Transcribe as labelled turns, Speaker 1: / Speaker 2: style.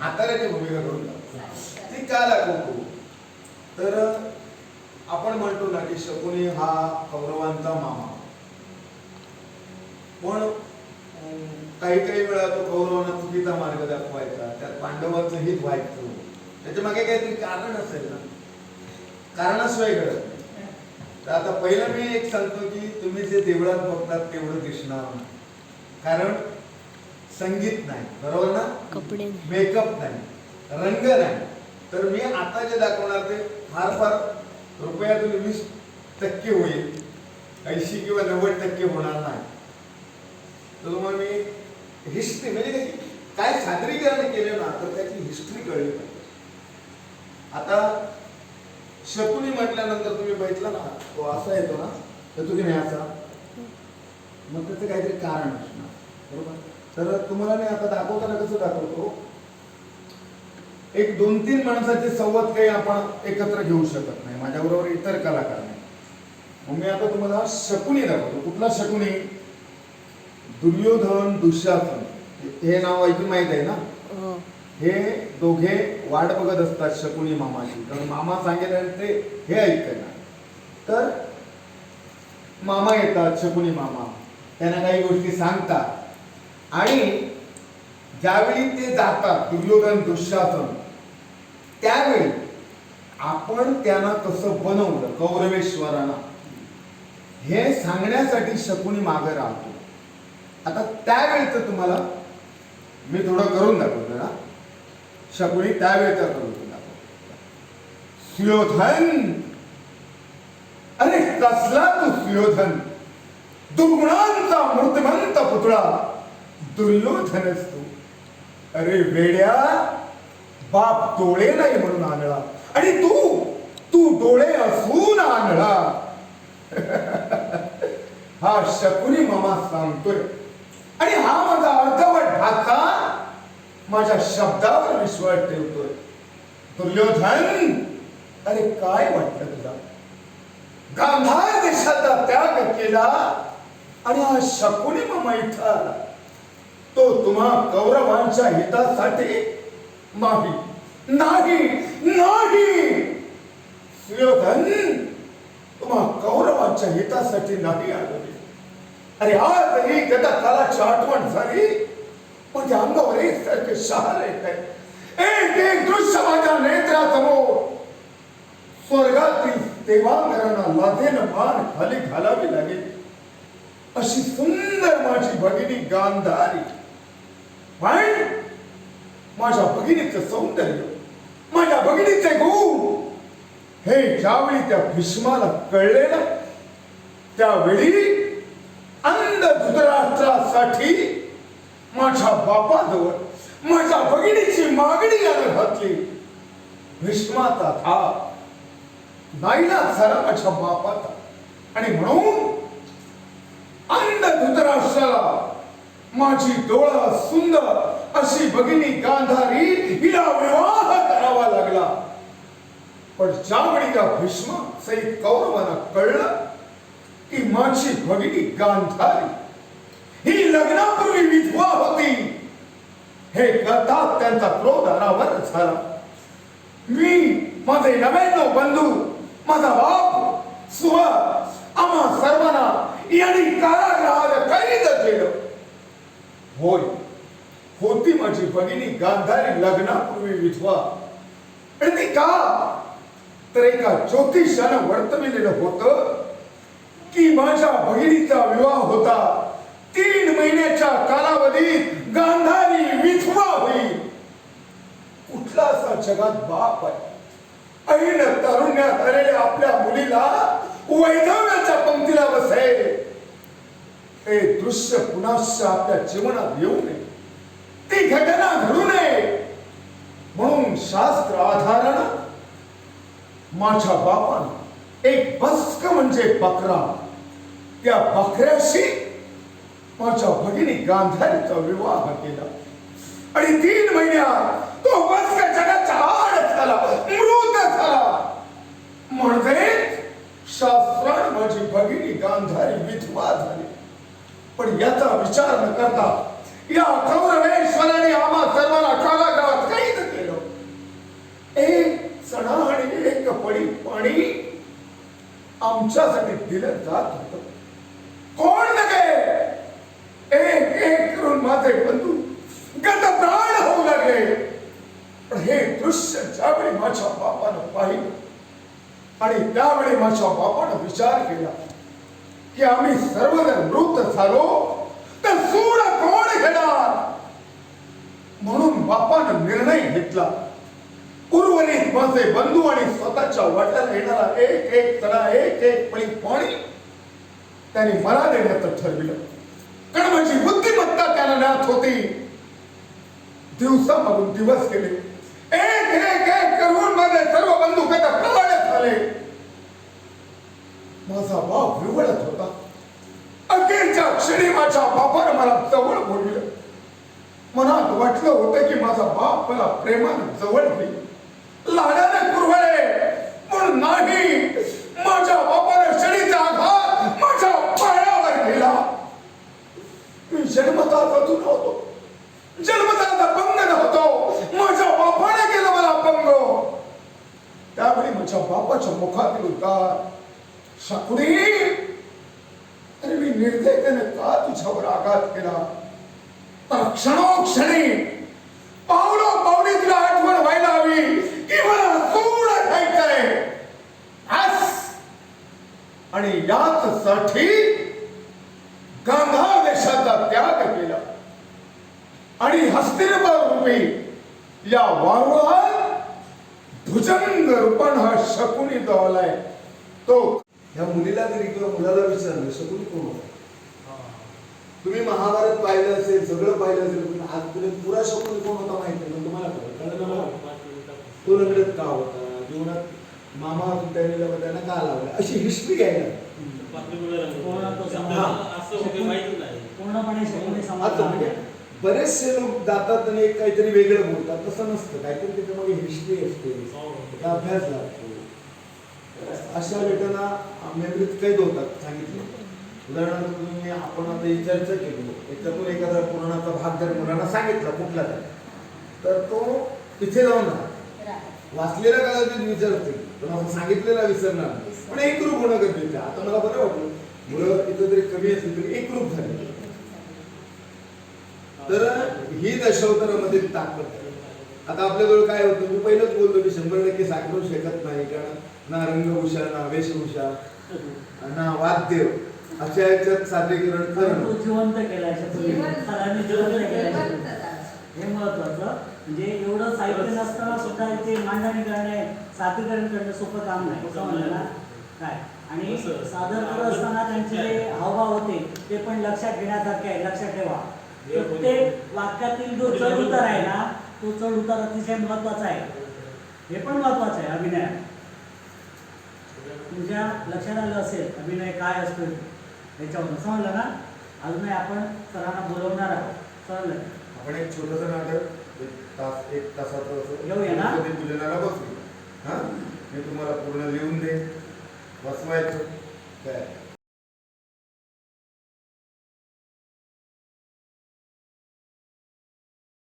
Speaker 1: म्हाताऱ्याची भूमिका करून ती का दाखवतो तर आपण म्हणतो ना की शकुनी हा कौरवांचा मामा. पण काही काही वेळा तो कौरवांना चुकीचा मार्ग दाखवायचा त्यात पांडवांचं हित व्हायचं त्याच्यामागे काहीतरी कारण असेल ना. कारणाशिवाय घडत नाही. तर आता पहिलं मी एक सांगतो की तुम्ही जे देवळात बघतात तेवढं दिसणार कारण संगीत नाही बरोबर ना?
Speaker 2: कपडे नाही.
Speaker 1: मेकअप नाही रंग नाही. तर मी आता जे दाखवणार ते फार फार रुपयातून वीस टक्के होईल. ऐंशी किंवा नव्वद टक्के होणार नाही. तर तुम्हाला मी हिस्ट्री म्हणजे काय सादरीकरण केलं ना तर त्याची हिस्ट्री कळली. पाहिजे आता शकुनी म्हटल्यानंतर तुम्ही बघितलं ना तो असा येतो ना तर तुम्ही नाही असा. मग त्याचं काहीतरी कारण असणार बरोबर? तर तुम्हाला मी आता दाखवताना कसं दाखवतो? एक दोन तीन माणसाचे संवाद काही आपण एकत्र घेऊ शकत नाही. माझ्याबरोबर इतर कलाकार नाही. मग मी आता तुम्हाला शकुनी दाखवतो. कुठला शकुनी? दुर्योधन दुःशासन. हे नाव ऐकून माहीत आहे ना?
Speaker 2: हो.
Speaker 1: हे दोघे वाट बघत असतात शकुनी मामाची तर मामा सांगेल ते हे ऐकतात. तर मामा येतात शकुनी मामा. त्यांना काही गोष्टी सांगतात. आणि ज्यावेळी ते जातात दुर्योधन दुःशासन त्यावेळी आपण त्यांना कसं बनवलं कौरवेश्वरांना हे सांगण्यासाठी शकुनी मागे राहतो. आता त्यावेळेचं तुम्हाला मी थोडं करून दाखवतो ना. शकुनी त्यावेळेचा करून दाखवतो. सुयोधन! अरे कसला तू सुयोधन? दुर्गुणांचा मृतमंत पुतळा! दुर्योधनच तू. अरे वेड्या बाप डोळे नाही म्हणून आणला. आणि तू तू डोळे असून आणला. हा शकुनी मामा सांगतोय. आणि हा माझा अर्धवट ढाका माझ्या शब्दावर विश्वास ठेवतोय. दुर्योधन अरे काय वाटतं तुला? गांधार देशाचा त्याग केला आणि हा शकुनी मामा इथं आला. तुम्हा कौरवांच्या हितासाठी माफी. नाही नाही. सुयोधन तुम्हा कौरवांच्या हितासाठी नाही आलेले. अरे आजही गदा कालाची आठवण झाली. म्हणजे अंगावर एक सारखे शहार येत आहे एक एक दृश्य माझ्या नेत्रासमोर. स्वर्गातील देवांगरांना लाथेन मान खाली घालावी लागेल. अशी सुंदर माझी भगिनी गांधारी. माझ्या भगिनीचं सौंदर्य माझ्या भगिनीचे गुण हे ज्यावेळी त्या भीष्माला कळले ना त्यावेळी अंध धृतराष्ट्रासाठी माझ्या बापाजवळ माझ्या भगिनीची मागणी यानं घातली. भीष्माचा धाक नाईला झाला माझ्या बापाचा. आणि म्हणून अंध धृतराष्ट्राला माझी डोळा सुंदर अशी भगिनी गांधारी हिला विवाह करावा लागला. पण ज्यावेळी या भीष्म सहित कौरवांना कळलं की माझी भगिनी गांधारी ही लग्नापूर्वी विधवा होती. हे कथा त्यांचा क्रोध अनावर झाला. मी माझे नव्याण्णव बंधू माझा बाप सुह आम्हा सर्वांना यांनी काळा होय. होती माझी भगिनी गांधारी लग्नापूर्वी विधवा. आणि ती का? तर एका ज्योतिषानं वर्तविलेलं होतं की माझ्या भगिनीचा विवाह होता. तीन महिन्याच्या कालावधीत गांधारी विधवा होईल. कुठला असा जगात बाप आहे? ऐन तरुण्यात आलेल्या आपल्या मुलीला वैधव्याच्या पंक्तीला बसेल. हे दृश्य पुन्हा आपल्या जीवनात येऊ नये. ती घटना घडू नये. म्हणून शास्त्र आधारण माझ्या बापान एक बस्क म्हणजे बकरा. त्या बकऱ्याशी माझ्या भगिनी गांधारीचा विवाह केला. आणि तीन महिन्यात तो बस्क जगाच्या आड झाला मृत झाला. म्हणजे शास्त्रात माझी भगिनी गांधारी विधवा झाली. पण याचा विचार न करता या अथौरवेश्वराने आम्हा सर्वांना कारागृहात काही न केलं. एक चढा आणि एक पडी पाणी आमच्यासाठी दिलं जात होत. कोण नगे एक एक करून माझे बंधू गतप्राण होऊ लागले. पण हे दृश्य ज्यावेळी माझ्या बापानं पाहिलं आणि त्यावेळी माझ्या बापानं विचार केला की आम्ही सर्वजण मृत झालो तर सूड कोण घेणार? म्हणून बापानं निर्णय घेतला. उर्वरित माझे बंधू आणि स्वतःच्या वाट्याला येणारा एक एक तडा एक एक पळी पाणी त्याने मला देण्याचं ठरविलं. कारण माझी बुद्धिमत्ता त्याला ज्ञात होती. दिवसा मागून दिवस केले एक एक एक करून माझे सर्व बंधू कथा प्रवाळत झाले. माझा बाप विवळत होता क्षणी माझ्या बापानं मला जवळ बोललं. मनात वाटलं होतं की माझा बाप मला प्रेमानं जवळ घेईल. लाडाने कुरवळे पण नाही. माझ्या बापानं क्षणीचा आघात माझ्या पायावर केला. मी जन्मताच अजून होतो. जन्मताचा अपंग नव्हतो. माझ्या बापाने केलं मला अपंग त्यावेळी माझ्या बापाच्या मुखातील उद्गार शकुनी निर्दयतेने आघात केला. तर क्षणोक्षणी पावलो पावली तुला आठवण व्हायला हवी. की मला सूड खायचंय आणि याच साठी गांधार देशाचा त्याग केला. आणि हस्तिनपूर रूपी या वारुळात भुजंग रूपण हा शकुनी दवलाय तो
Speaker 3: ह्या मुलीला जरी किंवा मुलाला विचारलं शकुनी कोण होता? तुम्ही महाभारत पाहिलं असेल सगळं पाहिलं असेल पण आजपर्यंत पुरा शकुनी कोण होता माहीत नाही पण तुम्हाला कळलं. मला? तो लग्नात का होता? जीवनात मामा त्यांनी त्यांना का लावला? अशी हिस्ट्री घ्यायला
Speaker 4: पूर्णपणे शकुनी समाज
Speaker 3: आता बरेचसे लोक जातात आणि एक काहीतरी वेगळं बोलतात. तसं नसतं. काहीतरी त्याच्यामध्ये हिस्ट्री असते. त्याचा अभ्यास लागतो. अशा घटना मेमरीत कैद होतात सांगितलं. उदाहरणार्थ तुम्ही आपण आता ही चर्चा केली. याच्यातून एखादा पुराणाचा भाग जर मुलांना सांगितला कुठला तरी. तर तो तिथे जाऊन वाचलेला कदाचित विचारतील पण असं सांगितलेला विसरणार. पण एकरूप होणं गरजेचं आता मला बरं वाटलं मुलं इथं जरी कमी असली तरी एकरूप झाले. तर ही दशावतारामध्ये ताकद आहे. आता आपल्याजवळ काय होतं? मी पहिलंच बोललो की शंभर टक्के साकारू शकत नाही. कारण ना रंगभूषा ना वेशभूषा ना वाद्य. अशा याच्यात सादरीकरण
Speaker 4: तो
Speaker 3: करणं
Speaker 4: जिवंत केलाय शकुनी
Speaker 5: जिवंत.
Speaker 4: सरांनी जिवंत केलाय
Speaker 5: जिवंत.
Speaker 4: हे महत्वाचं. म्हणजे एवढं साहित्य नसताना सुद्धा इथे मांडणी करणे सादरीकरण करणे सोपं काम नाही. समजलं ना काय? आणि
Speaker 6: असं.
Speaker 4: सादर करत असताना त्यांचे जे हावभाव होते ते पण लक्षात घेण्यासारखे आहे. लक्षात ठेवा. प्रत्येक वाक्यातील जो चढ उतार आहे ना तो चढ उतार अतिशय महत्त्वाचा आहे. हे पण महत्वाचं आहे अभिनयात तुमच्या लक्षात आलं असेल अभिनय काय असतो याच्यावर समजलं ना अजूनही आपण सरांना बोलवणार आहोत. समजलं
Speaker 3: आपण एक छोटस नाटक एक तास एक तासाचं असं
Speaker 4: ना?
Speaker 3: पूजनाला बसू हा? मी तुम्हाला पूर्ण लिहून दे बसवायचं. काय?